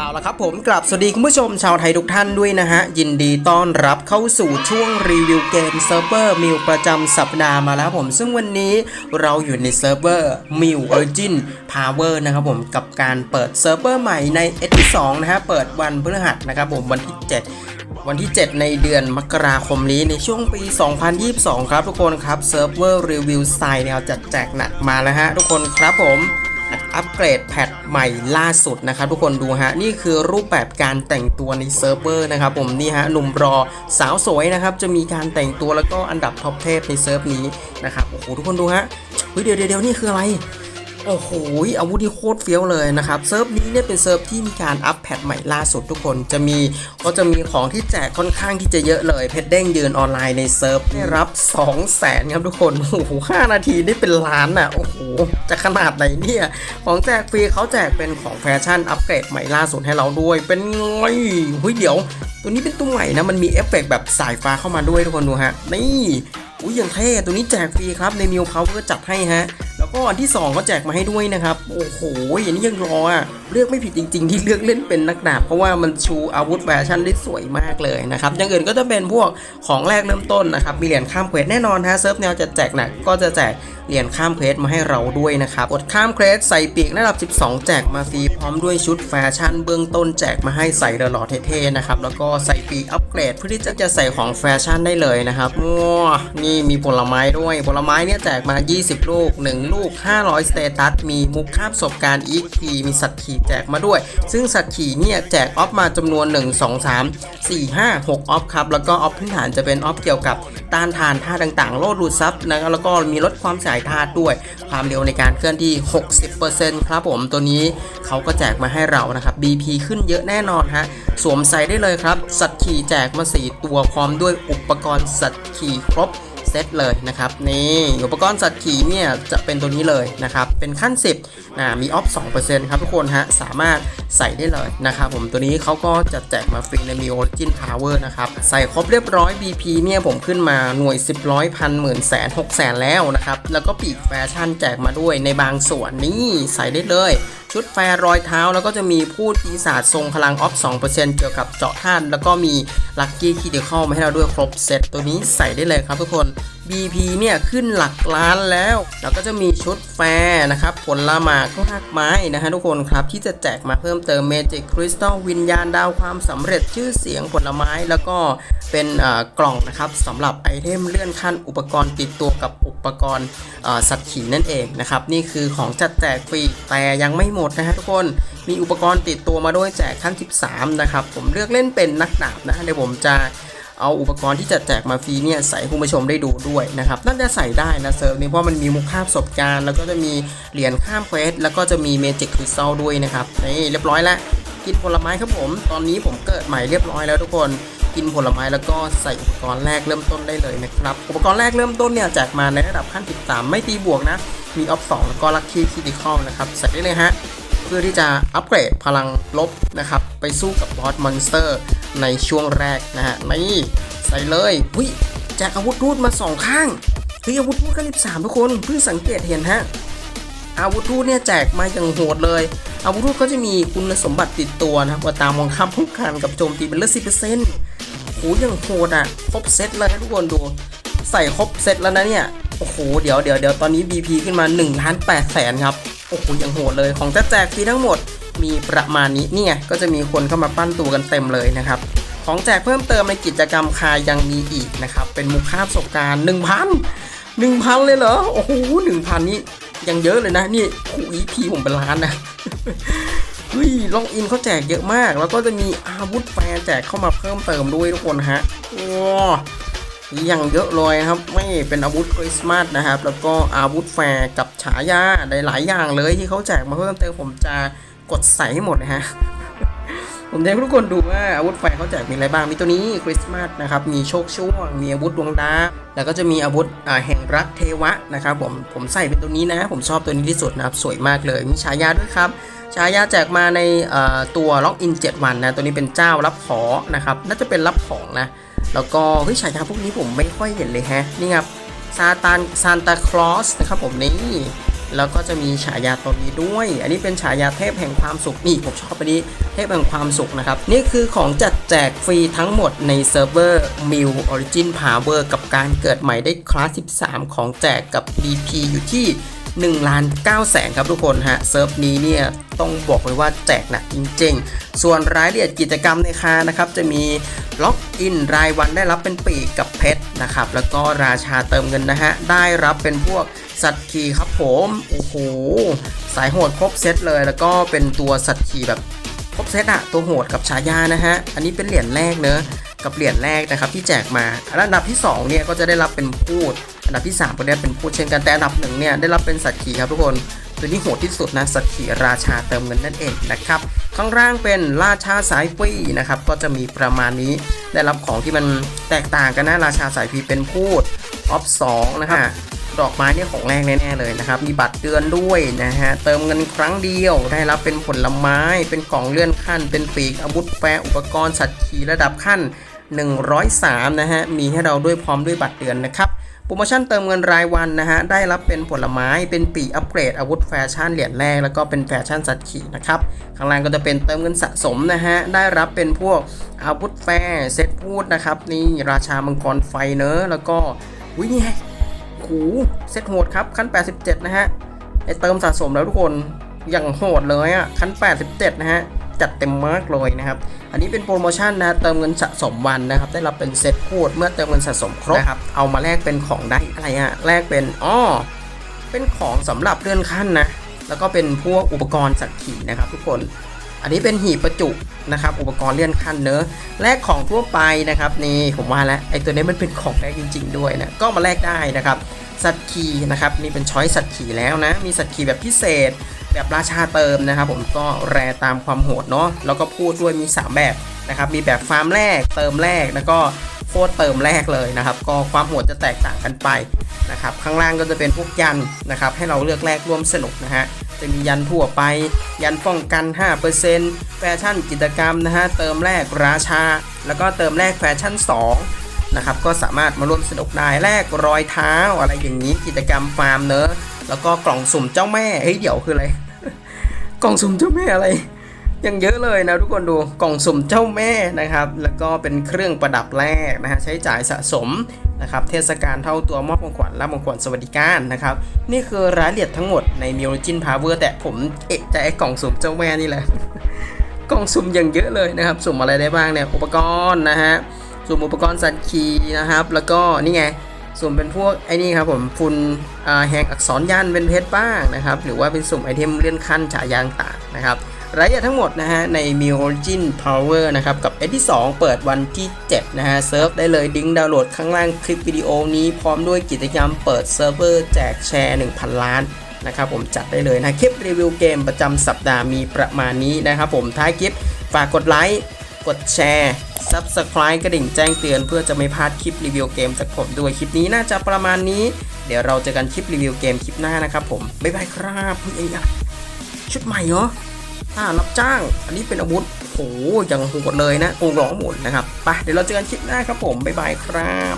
เอาละครับผมกลับสวัสดีคุณผู้ชมชาวไทยทุกท่านด้วยนะฮะ ยินดีต้อนรับเข้าสู่ช่วงรีวิวเกมเซิร์ฟเวอร์มิวประจำสัปดาห์มาแล้วผมซึ่งวันนี้เราอยู่ในเซิร์ฟเวอร์มิวออริจินพาวเวอร์นะครับผมกับการเปิดเซิร์ฟเวอร์ใหม่ในเอที่2นะฮะ เปิดวันพฤหัสนะครับผมวันที่ 7วันที่ 7 ในเดือนมกราคมนี้ในช่วงปี 2022 ครับทุกคนครับเซิร์ฟเวอร์รีวิวไซน์แนวจัดแจกหนักมาแล้วฮะทุกคนครับผม อัปเกรดแพทใหม่ล่าสุดนะครับทุกคนดูฮะ นี่คือรูปแบบการแต่งตัวในเซิร์ฟเวอร์นะครับผมนี่ฮะหนุ่มรอสาวสวยนะครับ จะมีการแต่งตัวแล้วก็อันดับท็อปเทพในเซิร์ฟนี้นะครับโอ้โหทุกคนดูฮะเฮ้ยเดี๋ยวเดี๋ยวเดี๋ยวนี่คืออะไร โอ้โหอาวุธที่โคตรเฟี้ยวเลยนะครับ เซิร์ฟนี้เนี่ยเป็นเซิร์ฟที่มีการอัปแพทใหม่ล่าสุดทุกคน จะมีก็จะมีของที่แจกค่อนข้างที่จะเยอะเลย เพชรเด้งยืนออนไลน์ในเซิร์ฟได้รับ 2 0 0แสนครับทุกคน โอ้โหห้านาทีได้เป็นล้านอะ โอ้โห จะขนาดไหนเนี่ย ของแจกฟรีเขาแจกเป็นของแฟชั่นอัปเกรดใหม่ล่าสุดให้เราด้วย เป็นไงเฮ้ยเดี๋ยว ตัวนี้เป็นตัวใหม่นะ มันมีเอฟเฟกต์แบบสายฟ้าเข้ามาด้วยทุกคนดูฮะ นี่ อุ้ยอย่างเท่ ตัวนี้แจกฟรีครับ ในมิวพาเวอร์จัดให้ฮะ แล้วก็อันที่ 2 ก็แจกมาให้ด้วยนะครับ โอ้โหอย่างนี้ยังรออะเลือกไม่ผิดจริง ๆ ที่เลือกเล่นเป็นนักดาบเพราะว่ามันชูอาวุธแฟชั่นได้สวยมากเลยนะครับอย่างอื่นก็จะเป็นพวกของแรกเริ่มต้นนะครับมีเหรียญข้ามเควสแน่นอนฮะเซิร์ฟแนวจะแจกหนักก็จะแจกเหรียญข้ามเควสมาให้เราด้วยนะครับกดข้ามเควสใส่ปีกระดับ 12 แจกมาฟรีพร้อมด้วยชุดแฟชั่นเบื้องต้นแจกมาให้ใส่เดอหล่อเท่ๆนะครับแล้วก็ใส่ปีกอัปเกรดเพื่อที่จะใส่ของแฟชั่นได้เลยนะครับว้านี่มีผลไม้ด้วยผลไม้เนี่ยแจกมา 20 ลูก1ลูก 500 สเตตัส มีมุกคาบศพการอีกทีมีสัตว์ขี่แจกมาด้วย ซึ่งสัตว์ขี่เนี่ยแจกออฟมาจำนวน 1 2 3 4 5 6 ออฟครับ แล้วก็ออฟพื้นฐานจะเป็นออฟเกี่ยวกับต้านทานท่าต่างๆ โลดรูดซับนะครับแล้วก็มีลดความสียหายธาตุด้วย ความเร็วในการเคลื่อนที่ 60%ครับผม ตัวนี้เขาก็แจกมาให้เรานะครับ BP ขึ้นเยอะแน่นอนฮะ สวมใส่ได้เลยครับ สัตว์ขี่แจกมา 4 ตัวพร้อมด้วยอุปกรณ์สัตว์ขี่ครบ เซตเลยนะครับนี่อุปกรณ์สัตว์ขี่เนี่ยจะเป็นตัวนี้เลยนะครับเป็นขั้น 10อ่ามีออฟ2%ครับทุกคนฮะสามารถใส่ได้เลยนะครับผมตัวนี้เขาก็จะแจกมาฟรีในมีโอจินพาวเวอร์นะครับใส่ครบเรียบร้อย BP เนี่ยผมขึ้นมาหน่วย 10ร้อยพันหมื่นแสนหกแสนแล้วนะครับแล้วก็ปีกแฟชั่นแจกมาด้วยในบางส่วนนี่ใส่ได้เลยชุดแฟร์รอยเท้าแล้วก็จะมีพูดปีศาจทรงพลังออฟ 2%เกี่ยวกับเจาะท่าน แล้วก็มีลัคกี้คีเดเข้ามาให้เราด้วยครบเซตตัวนี้ใส่ได้เลยครับทุกคน BP เนี่ยขึ้นหลักล้านแล้ว แล้วก็จะมีชุดแฟร์นะครับ ผลละหมากรากไม้นะฮะทุกคนครับ ที่จะแจกมาเพิ่มเติมเมจิกคริสตัลวิญญาณดาวความสำเร็จชื่อเสียงผลไม้แล้วก็เป็นกล่องนะครับสำหรับไอเทมเลื่อนขั้นอุปกรณ์ติดตัวกับอุปกรณ์สัตว์ขี่นั่นเองนะครับ นี่คือของจัดแจกฟรีแต่ยังไม่หมดนะฮะทุกคนมีอุปกรณ์ติดตัวมาด้วยแจกขั้น 13 นะครับ ผมเลือกเล่นเป็นนักดาบนะเดี๋ยวผมจะ เอาอุปกรณ์ที่จะแจกมาฟรีเนี่ยใส่คุณผู้ชมได้ดูด้วยนะครับน่าจะใส่ได้นะเซิร์ฟนี้เพราะมันมีมุกคาบประสบการณ์ แล้วก็จะมีเหรียญข้ามเควสแล้วก็จะมีเมจิกคริสตัลด้วยนะครับนี่เรียบร้อยแล้วกินผลไม้ครับผม ตอนนี้ผมเกิดใหม่เรียบร้อยแล้วทุกคนกินผลไม้แล้วก็ใส่อุปกรณ์แรกเริ่มต้นได้เลยนะครับ อุปกรณ์แรกเริ่มต้นเนี่ยแจกมาในระดับขั้น 13 ไม่ตีบวกนะ มีออฟ2แล้วก็ลัคกี้คิดิคอลนะครับ ใส่ได้เลยฮะ เพื่อที่จะอัปเกรดพลังลบนะครับ ไปสู้กับบอสมอนสเตอร์ ในช่วงแรกนะฮะนี่ใส่เลยวิแจกอาวุธรูดมาสองข้างเฮ้ยอาวุธรูดขั้นสิบสามทุกคนเพิ่งสังเกตเห็นฮะอาวุธรูดเนี่ยแจกมาอย่างโหดเลย อาวุธรูดก็จะมีคุณสมบัติติดตัวนะครับว่าตามมองข้ามทุกคันกับโจมตีเป็นเลือดสิบเปอร์เซ็นต์โหอย่างโหดอะครบเซตเลยทุกคนดูใส่ครบเซตแล้วนะเนี่ยโอ้โหเดี๋ยวเดี๋ยวเดี๋ยวตอนนี้ BP ขึ้นมา1ล้าน8แสนครับโอ้โหย่างโหดเลยของจะแจกฟรีทั้งหมด มีประมาณนี้นี่ไงก็จะมีคนเข้ามาปั้นตัวกันเต็มเลยนะครับ ของแจกเพิ่มเติมในกิจกรรมคายยังมีอีกนะครับ เป็นมุกค่าประสบการณ์1,000 1,000 เลยเหรอ โอ้โห1,000 นี่ยังเยอะเลยนะ นี่คู่ EP ผมเป็นล้านนะเฮ้ยล็อกอินเขาแจกเยอะมาก แล้วก็จะมีอาวุธแฟร์แจกเข้ามาเพิ่มเติมด้วยทุกคนฮะว้าย่างเยอะเลยครับ ไม่เป็นอาวุธคริสต์มาสนะครับ แล้วก็อาวุธแฟร์กับฉายาหลายๆอย่างเลยที่เขาแจกมาเพิ่มเติมผมจะ กดใส่ให้หมดนะฮะ ผมจะให้ทุกคนดูว่าอาวุธแฟเขาแจกมีอะไรบ้าง มีตัวนี้คริสต์มาสนะครับ มีโชคช่วง มีอาวุธดวงดาวแล้วก็จะมีอาวุธแห่งรักเทวะนะครับผม ผมใส่เป็นตัวนี้นะ ผมชอบตัวนี้ที่สุดนะครับ สวยมากเลย มีฉายาด้วยครับฉายาแจกมาในตัวล็อกอิน7วันนะตัวนี้เป็นเจ้ารับขอนะครับน่าจะเป็นรับของนะ แล้วก็เฮ้ยฉายาพวกนี้ผมไม่ค่อยเห็นเลยฮะนี่ครับซาตานซานตาคลอสนะครับผมนี่ แล้วก็จะมีฉายาตนนี้ด้วย อันนี้เป็นฉายาเทพแห่งความสุขนี่ผมชอบอันนี้เทพแห่งความสุขนะครับ นี่คือของจัดแจกฟรีทั้งหมดในเซิร์ฟเวอร์ m i l Origin Power กับการเกิดใหม่ได้คลาส 13 ของแจกกับ BP อยู่ที่ 1ล้าน9แสนครับทุกคนฮะเซิร์ฟนี้เนี่ยต้องบอกเลยว่าแจกหนักจริง ๆ ส่วนรายละเอียดกิจกรรมในคานะครับจะมีล็อกอินรายวันได้รับเป็นปีกกับเพชรนะครับแล้วก็ราชาเติมเงินนะฮะได้รับเป็นพวกสัตว์ขี่ครับผมโอ้โหสายโหดครบเซตเลย แล้วก็เป็นตัวสัตว์ขี่แบบครบเซตอะตัวโหดกับฉายานะฮะอันนี้เป็นเหรียญแรกเนอะกับเหรียญแรกนะครับที่แจกมาอันดับที่2เนี่ยก็จะได้รับเป็นพูด อันดับที่3ก็ได้เป็นพูดเช่นกันแต่อันดับหนึ่งเนี่ยได้รับเป็นสัตว์ขี่ครับทุกคนตัวนี้โหดที่สุดนะสัตว์ขี่ราชาเติมเงินนั่นเองนะครับข้างล่างเป็นราชาสายฟรีนะครับก็จะมีประมาณนี้ได้รับของที่มันแตกต่างกันนะราชาสายฟีเป็นพูดออฟสองนะฮะดอกไม้เนี่ยของแรกแน่ๆเลยนะครับ มีบัตรเดือนด้วยนะฮะ เติมเงินครั้งเดียว ได้รับเป็นผลไม้ เป็นกล่องเลื่อนขั้น เป็นปีกอาวุธแฟร์อุปกรณ์สัตว์ขี่ระดับขั้น 103 นะฮะ มีให้เราด้วยพร้อมด้วยบัตรเดือนนะครับ โปรโมชั่นเติมเงินรายวันนะฮะ ได้รับเป็นผลไม้ เป็นปีอัปเกรดอาวุธแฟชั่นเหรียญแรก แล้วก็เป็นแฟชั่นสัตว์ขี่นะครับ ข้างล่างก็จะเป็นเติมเงินสะสมนะฮะ ได้รับเป็นพวกอาวุธแฟเซตพูดนะครับ นี่ราชามังกรไฟเนอะแล้วก็วินี่ไงโอ้โหเซตโหดครับ ขั้น 87 นะฮะไอเติมสะสมแล้วทุกคน อย่างโหดเลยอะขั้น 87 นะฮะ จัดเต็มมากเลยนะครับ อันนี้เป็นโปรโมชั่นนะ เติมเงินสะสมวันนะครับ ได้รับเป็นเซตพูดเมื่อเติมเงินสะสมครบนะครับ เอามาแลกเป็นของได้อะไรอะแลกเป็นอ้อเป็นของสำหรับเลื่อนขั้นนะ แล้วก็เป็นพวกอุปกรณ์สัตว์ขี่นะครับ ทุกคน อันนี้เป็นหีบประจุนะครับ อุปกรณ์เลื่อนขั้นเนอะแลกของทั่วไปนะครับนี่ผมว่าแล้วไอ้ตัวนี้มันเป็นของแรกจริง ๆ ด้วยนะ ก็มาแลกได้นะครับสัตว์ขี่นะครับนี่เป็นช้อยสัตว์ขี่แล้วนะ มีสัตว์ขี่แบบพิเศษ แบบราชาเติมนะครับ ผมก็แรตามความโหดเนาะแล้วก็พูดด้วยมี 3 แบบนะครับมีแบบฟาร์มแรกเติมแรกแล้วก็โคตรเติมแรกเลยนะครับ ก็ความโหดจะแตกต่างกันไปนะครับข้างล่างก็จะเป็นพวกยันนะครับให้เราเลือกแลกร่วมสนุกนะฮะจะมียันทั่วไป ยันป้องกัน 5%แฟชั่นกิจกรรมนะฮะเติมแรกราชา แล้วก็เติมแรกแฟชั่น 2 นะครับ ก็สามารถมาร่วมสนุกได้แลกรอยเท้าอะไรอย่างนี้กิจกรรมฟาร์มเนอะ แล้วก็กล่องสุ่มเจ้าแม่เฮ้ยเดี๋ยวคืออะไร กล่องสุ่มเจ้าแม่อะไร ยังเยอะเลยนะทุกคนดูกล่องสุ่มเจ้าแม่นะครับ แล้วก็เป็นเครื่องประดับแรกนะฮะใช้จ่ายสะสมนะครับเทศกาลเท่าตัวมอบของขวัญและของขวัญสวัสดิการนะครับ นี่คือรายละเอียดทั้งหมดใน m i l o g i n Power แต่ผมเอะใจกล่องสุ่มเจ้าแม่นี่แหละกล่องสุ่มอย่างเยอะเลยนะครับ สุ่มอะไรได้บ้างเนี่ยอุปกรณ์นะฮะสุ่มอุปกรณ์สัตว์ขี่นะครับ แล้วก็นี่ไง สุ่มเป็นพวกไอ้นี่ครับผมฟุนแหงอักษรยันเป็นเพชรบ้างนะครับ หรือว่าเป็นสุ่มไอเทมเลื่อนขั้นฉายางต่างนะครับรายละเอียดทั้งหมดนะฮะใน m i o r g i n Power นะครับ กับเอที่ 2 เปิดวันที่ 7 นะฮะเซิร์ฟได้เลยดิ้งดาวน์โหลดข้างล่างคลิปวิดีโอนี้พร้อมด้วยกิจกรรมเปิดเซิร์ฟเวอร์แจกแชร์ 1,000 ล้านนะครับผมจัดได้เลยนะคลิปรีวิวเกมประจำสัปดาห์มีประมาณนี้นะครับผมท้ายคลิปฝากกดไลค์ กดแชร์ Subscribe กระดิ่งแจ้งเตือน เพื่อจะไม่พลาดคลิปรีวิวเกมจากผมด้วยคลิปนี้น่าจะประมาณนี้ เดี๋ยวเราเจอกันคลิปรีวิวเกมคลิปหน้านะครับผม บ๊ายบายครับเพื่อนชุดใหม่เหรออ่ารับจ้าง อันนี้เป็นอาวุธโอ้โหยังโหดเลยนะโกงร้องหมดนะครับไปเดี๋ยวเราเจอกันคลิปหน้าครับผม บ๊ายบายครับ